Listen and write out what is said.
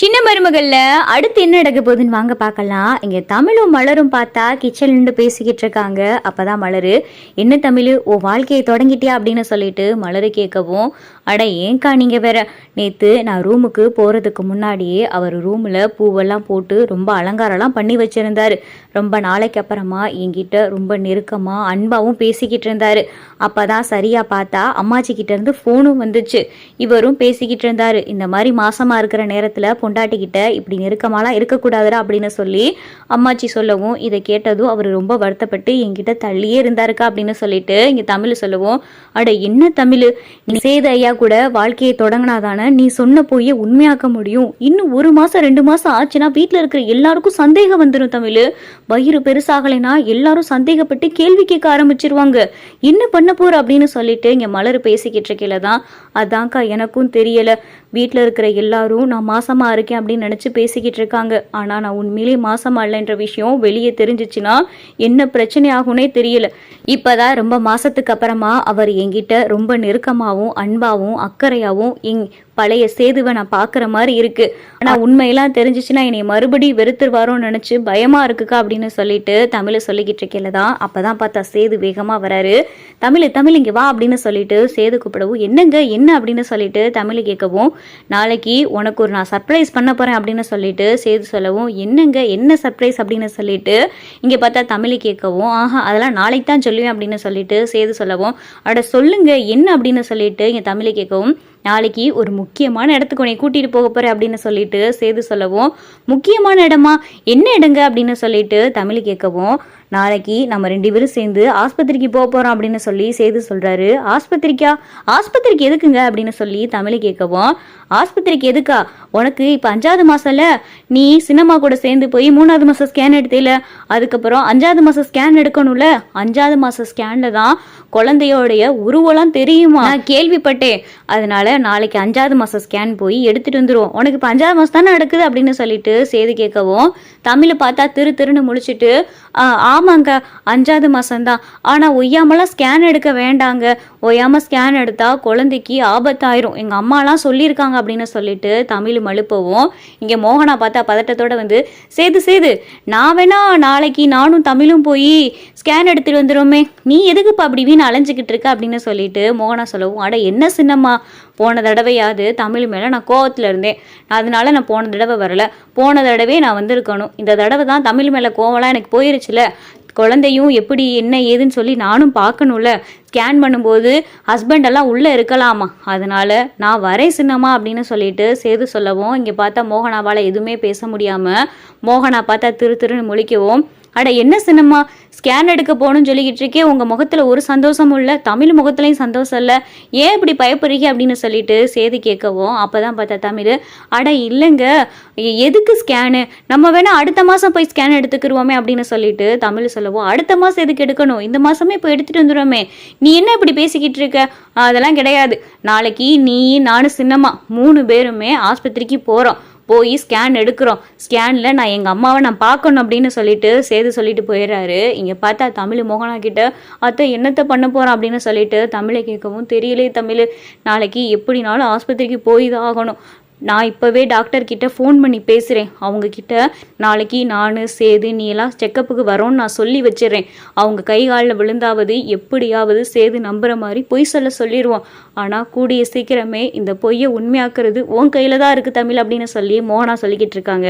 சின்ன மருமகள்ல அடுத்து என்ன நடக்க போகுதுன்னு வாங்க பார்க்கலாம். இங்க தமிழும் மலரும் பார்த்தா கிச்சன்ல இருந்து பேசிக்கிட்டு இருக்காங்க. அப்பதான் மலரு என்ன தமிழ்? ஓ வாழ்க்கையை தொடங்கிட்டியா? அப்படின்னு சொல்லிட்டு மலரு கேட்கவும் அட ஏன்கா நீங்கள் வேற? நேற்று நான் ரூமுக்கு போகிறதுக்கு முன்னாடியே அவர் ரூமில் பூவெல்லாம் போட்டு ரொம்ப அலங்காரம்லாம் பண்ணி வச்சுருந்தார். ரொம்ப நாளைக்கு அப்புறமா என்கிட்ட ரொம்ப நெருக்கமாக அன்பாவும் பேசிக்கிட்டு இருந்தார். அப்போ தான் சரியாக பார்த்தா அம்மாச்சி ஃபோனும் வந்துச்சு. இவரும் பேசிக்கிட்டு இருந்தார். இந்த மாதிரி மாசமாக இருக்கிற நேரத்தில் பொண்டாட்டிக்கிட்ட இப்படி நெருக்கமாலாம் இருக்கக்கூடாதுடா அப்படின்னு சொல்லி அம்மாச்சி சொல்லவும் இதை கேட்டதும் அவர் ரொம்ப வருத்தப்பட்டு என்கிட்ட தள்ளியே இருந்தாருக்கா அப்படின்னு சொல்லிட்டு இங்கே தமிழ் சொல்லவும். அட என்ன தமிழ்? நீ சேத ஐயா கூட வாழ்க்கையை தொடங்கினாதானே நீ சொன்ன போய் உண்மையாக்க முடியும். இன்னும் ஒரு மாசம் ரெண்டு மாசம் ஆச்சுன்னா வீட்டில் இருக்கிற எல்லாருக்கும் சந்தேகம் வந்துடும் தமிழ். வயிறு பெருசாகலைனா எல்லாரும் சந்தேகப்பட்டு கேள்வி கேட்க ஆரம்பிச்சிருவாங்க. என்ன பண்ண போற அப்படின்னு சொல்லிட்டு இங்க மலர் பேசிக்கிட்டு இருக்கையில தான் அதான்க்கா எனக்கும் தெரியல. வீட்டில் இருக்கிற எல்லாரும் நான் மாசமாக இருக்கேன் அப்படின்னு நினச்சி பேசிக்கிட்டு இருக்காங்க. ஆனால் நான் உண்மையிலேயே மாசமாக இல்லைன்ற விஷயம் வெளியே தெரிஞ்சிச்சுன்னா என்ன பிரச்சனை ஆகும்னே தெரியல. இப்போதான் ரொம்ப மாசத்துக்கு அப்புறமா அவர் என்கிட்ட ரொம்ப நெருக்கமாகவும் அன்பாகவும் அக்கறையாகவும் எங் பழைய சேதுவை நான் பார்க்குற மாதிரி இருக்கு. ஆனால் உண்மையெல்லாம் தெரிஞ்சிச்சுன்னா என்னை மறுபடியும் வெறுத்துருவாரோன்னு நினச்சி பயமா இருக்குக்கா அப்படின்னு சொல்லிட்டு தமிழை சொல்லிக்கிட்டு இருக்கையில தான் அப்பதான் பார்த்தா சேது வேகமாக வராரு. தமிழ் தமிழ் இங்கே வா அப்படின்னு சொல்லிட்டு சேது கூப்பிடவும் என்னங்க? என்ன? அப்படின்னு சொல்லிட்டு தமிழ் கேட்கவும் நாளைக்கு உனக்கு ஒரு நான் சர்ப்ரைஸ் பண்ண போகிறேன் அப்படின்னு சொல்லிட்டு சேது சொல்லவும் என்னங்க என்ன சர்ப்ரைஸ் அப்படின்னு சொல்லிட்டு இங்கே பார்த்தா தமிழ் கேட்கவும் ஆஹா அதெல்லாம் நாளைக்கு தான் சொல்லுவேன் அப்படின்னு சொல்லிட்டு சேது சொல்லவும் அட சொல்லுங்க என்ன? அப்படின்னு சொல்லிட்டு இங்கே தமிழ் கேட்கவும் நாளைக்கு ஒரு முக்கியமான இடத்துக்கு உன்னை கூட்டிகிட்டு போக போகிறேன் அப்படின்னு சொல்லிட்டு சேது சொல்லவும் முக்கியமான இடமா? என்ன இடங்க? அப்படின்னு சொல்லிட்டு தமிழ் கேட்கவும் நாளைக்கு நம்ம ரெண்டு பேரும் சேர்ந்து ஆஸ்பத்திரிக்கு போக போகிறோம் அப்படின்னு சொல்லி சேது சொல்கிறாரு ஆஸ்பத்திரிக்கா? ஆஸ்பத்திரிக்கு எதுக்குங்க? அப்படின்னு சொல்லி தமிழ் கேட்கவும் ஆஸ்பத்திரிக்கு எதுக்கா? உனக்கு இப்போ அஞ்சாவது மாதம்ல நீ சினிமா கூட சேர்ந்து போய் மூணாவது மாதம் ஸ்கேன் எடுத்தேல? அதுக்கப்புறம் அஞ்சாவது மாதம் ஸ்கேன் எடுக்கணும்ல? அஞ்சாவது மாதம் ஸ்கேனில் தான் குழந்தையோடைய உருவெல்லாம் தெரியுமா? நான் கேள்விப்பட்டேன். அதனால நாளைக்கு அஞ்சாவது மாதம் ஸ்கேன் போய் எடுத்துட்டு வந்துருவோம். உனக்கு இப்போ அஞ்சாவது மாதம் தானே நடக்குது அப்படின்னு சொல்லிட்டு சேது கேட்கவும் தமிழ் பார்த்தா திரு திருன்னு முழிச்சிட்டு ஆமாங்க அஞ்சாவது மாதம்தான் ஆனால் ஒய்யாமலாம் ஸ்கேன் எடுக்க வேண்டாங்க. ஒய்யாம ஸ்கேன் எடுத்தா குழந்தைக்கு ஆபத்தாயிரும். எங்கள் அம்மாலாம் சொல்லியிருக்காங்க அப்படின்னு சொல்லிட்டு தமிழ் மழுப்பவும் இங்கே மோகனா பார்த்தா பதட்டத்தோட வந்து சேது சேது நான் வேணா நாளைக்கு நானும் தமிழும் போய் ஸ்கேன் எடுத்துட்டு வந்துடுவோமே நீ எதுக்குப்பா அப்படி வீண் அலைஞ்சிக்கிட்டு இருக்க? அப்படின்னு சொல்லிட்டு மோகனா சொல்லவும் அட என்ன சின்னம்மா? போன தடவையாவது தமிழ் மேலே நான் கோவத்தில் இருந்தேன். அதனால நான் போன தடவை வரல. போன தடவை நான் வந்திருக்கணும். இந்த தடவை தான் தமிழ் மேலே கோவம்லாம் எனக்கு போயிருச்சுல. குழந்தையும் எப்படி என்ன ஏதுன்னு சொல்லி நானும் பார்க்கணும்ல. ஸ்கேன் பண்ணும்போது ஹஸ்பண்டெல்லாம் உள்ளே இருக்கலாமா? அதனால நான் வரேன் சின்னம்மா அப்படின்னு சொல்லிட்டு சேது சொல்லவும் இங்கே பார்த்தா மோகனாவால் எதுவுமே பேச முடியாமல் மோகனா பார்த்தா திரு திருன்னு முழிக்கவும் அட என்ன சின்னம்மா ஸ்கேன் எடுக்க போகணும்னு சொல்லிக்கிட்டு இருக்கே உங்கள் முகத்தில் ஒரு சந்தோஷமும் இல்லை தமிழ் முகத்துலையும் சந்தோஷம் இல்லை. ஏன் இப்படி பயப்படுறீங்க அப்படின்னு சொல்லிட்டு சேது கேட்கவும் அப்போ தான் பார்த்தா தமிழ் அட இல்லைங்க எதுக்கு ஸ்கேனு நம்ம வேணால் அடுத்த மாதம் போய் ஸ்கேன் எடுத்துக்கிருவோமே அப்படின்னு சொல்லிட்டு தமிழ் சொல்லவும் அடுத்த மாதம் எதுக்கு எடுக்கணும்? இந்த மாதமே இப்போ எடுத்துகிட்டு வந்துடுவோமே நீ என்ன இப்படி பேசிக்கிட்டு இருக்க? அதெல்லாம் கிடையாது. நாளைக்கு நீ நானும் சின்னம்மா மூணு பேருமே ஆஸ்பத்திரிக்கு போகிறோம் போய் ஸ்கேன் எடுக்கிறோம். ஸ்கேனில் நான் எங்கள் அம்மாவை நான் பார்க்கணும் அப்படின்னு சொல்லிட்டு சேது சொல்லிட்டு போயிடுறாரு. இங்கே பார்த்தா தமிழ் மோகனா கிட்ட அத்தை என்னத்தை பண்ண போகிறோம் அப்படின்னு சொல்லிட்டு தமிழை கேட்கவும் தெரியலே தமிழ் நாளைக்கு எப்படினாலும் ஆஸ்பத்திரிக்கு போய் தான் ஆகணும். நான் இப்போவே டாக்டர்கிட்ட ஃபோன் பண்ணி பேசுகிறேன் அவங்கக்கிட்ட நாளைக்கு நான் சேது நீ எல்லாம் செக்கப்புக்கு வரோன்னு நான் சொல்லி வச்சிடுறேன். அவங்க கை காலில் விழுந்தாவது எப்படியாவது சேது நம்புகிற மாதிரி பொய் சொல்ல சொல்லிடுவோம் ஆனால் கூடிய சீக்கிரமே இந்த பொய்யை உண்மையாக்குறது உன் கையில் தான் இருக்குது தமிழ் அப்படின்னு சொல்லி மோகனா சொல்லிக்கிட்டு இருக்காங்க.